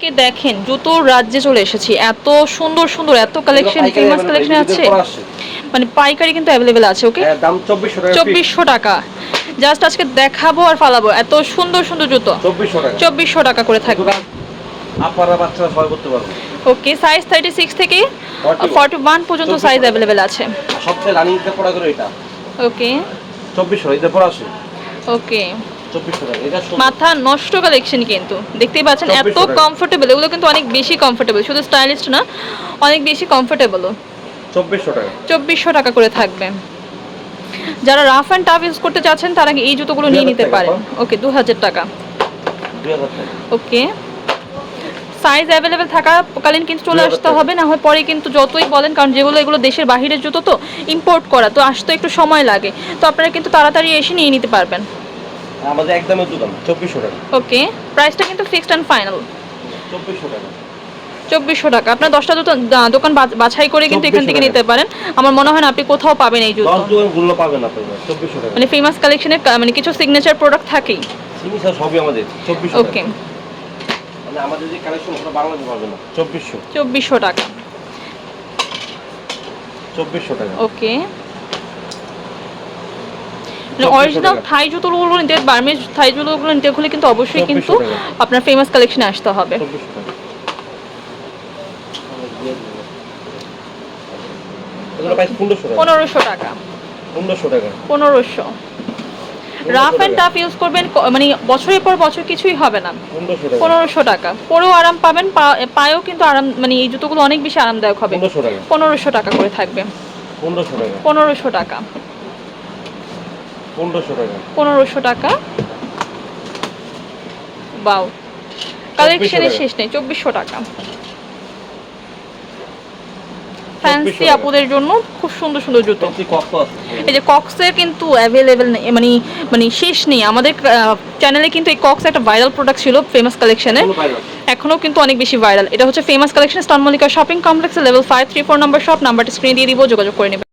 কে দেখেন জুতোর রাজ্যে চলে এসেছি। এত সুন্দর সুন্দর এত কালেকশন ফেমাস কালেকশন আছে। মানে পাইকারি কিন্তু অ্যাভেলেবেল আছে ওকে হ্যাঁ, দাম চব্বিশশো টাকা জাস্ট আজকে দেখাবো আর ফালাবো। এত সুন্দর সুন্দর জুতো। চব্বিশশো টাকা। করে থাকবে। আপনারা বাচ্চারা সবাই করতে পারবে ওকে সাইজ থার্টি সিক্স থেকে 41 ফর্টি ওয়ান পর্যন্ত সাইজ। অ্যাভেলেবেল আছে। সবচেয়ে রানিং পড়া করে এটা। ওকে চব্বিশশো ঈদের পর আসে ওকে মাথা নষ্ট কালেকশন কিন্তু। দেখতেই পাচ্ছেন এত 2400 কমফোর্টেবল এগুলো কিন্তু অনেক বেশি কমফোর্টেবল শুধু স্টাইলিস্ট না অনেক বেশি কমফোর্টেবলও চব্বিশশো টাকা। চব্বিশশো টাকা করে থাকবে। যারা রাফ অ্যান্ড টাফ ইউজ করতে চাচ্ছেন তারা এই জুতোগুলো নিয়ে নিতে পারেন? ওকে দু হাজার টাকা। ওকে। সাইজ অ্যাভেলেবেল থাকাকালীন কিন্তু চলে আসতে হবে না হয় পরে কিন্তু যতই বলেন কারণ যেগুলো এগুলো দেশের বাহিরের জুতো তো ইম্পোর্ট করা তো আসতে একটু সময় লাগে। তো আপনারা কিন্তু তাড়াতাড়ি এসে নিয়ে নিতে পারবেন। আমাদের একদমের দোকান চব্বিশশো টাকা। ওকে প্রাইসটা কিন্তু ফিক্সড অ্যান্ড ফাইনাল চব্বিশশো টাকা। চব্বিশশো টাকা। আপনার দশটা জুতো দোকান বাছাই করে কিন্তু এখান থেকে নিতে পারেন। আমার মনে হয় না আপনি কোথাও পাবেন এই জুতো। গুলো পাবেন মানে ফেমাস কালেকশনের মানে কিছু সিগনেচার প্রোডাক্ট থাকেই। স্যার সবই আমাদের চব্বিশশো ওকে। মানে আমাদের যে কালেকশন ওটা বাংলাদেশে পাবে না চব্বিশশো। চব্বিশশো টাকা। চব্বিশশো টাকা। ওকে। 2400 অরিজিনাল থাই জুতোগুলো নিতে বার্মিজ থাই জুতোগুলো নিতে হলে কিন্তু অবশ্যই কিন্তু আপনার ফেমাস কালেকশনে আসতে হবে। পনেরোশো টাকা। পনেরোশো টাকা। পনেরোশো রাফ অ্যান্ড টাফ ইউজ করবেন মানে বছরের পর বছর কিছুই হবে না। পনেরোশো টাকা। পরেও আরাম পাবেন পায়েও কিন্তু আরাম মানে এই জুতোগুলো অনেক বেশি আরামদায়ক হবে। পনেরোশো টাকা। করে থাকবে। পনেরোশো টাকা। পনেরোশো টাকা। বাউ। কালেকশনের। শেষ নেই চব্বিশশো টাকা। ফ্যান্সি 2400 টাকা। আপুদের জন্য খুব সুন্দর সুন্দর জুতো। এই যে কক্সের কিন্তু অ্যাভেলেবেল নেই মানে মানে শেষ নেই। আমাদের চ্যানেলে কিন্তু এই কক্স একটা ভাইরাল প্রোডাক্ট ছিল ফেমাস কালেকশনের এখনও কিন্তু অনেক বেশি ভাইরাল এটা হচ্ছে ফেমাস কালেকশন স্টান শপিং কমপ্লেক্সের level five three four number shop নাম্বারটা স্ক্রিনে দিয়ে দিব যোগাযোগ করে নেবেন।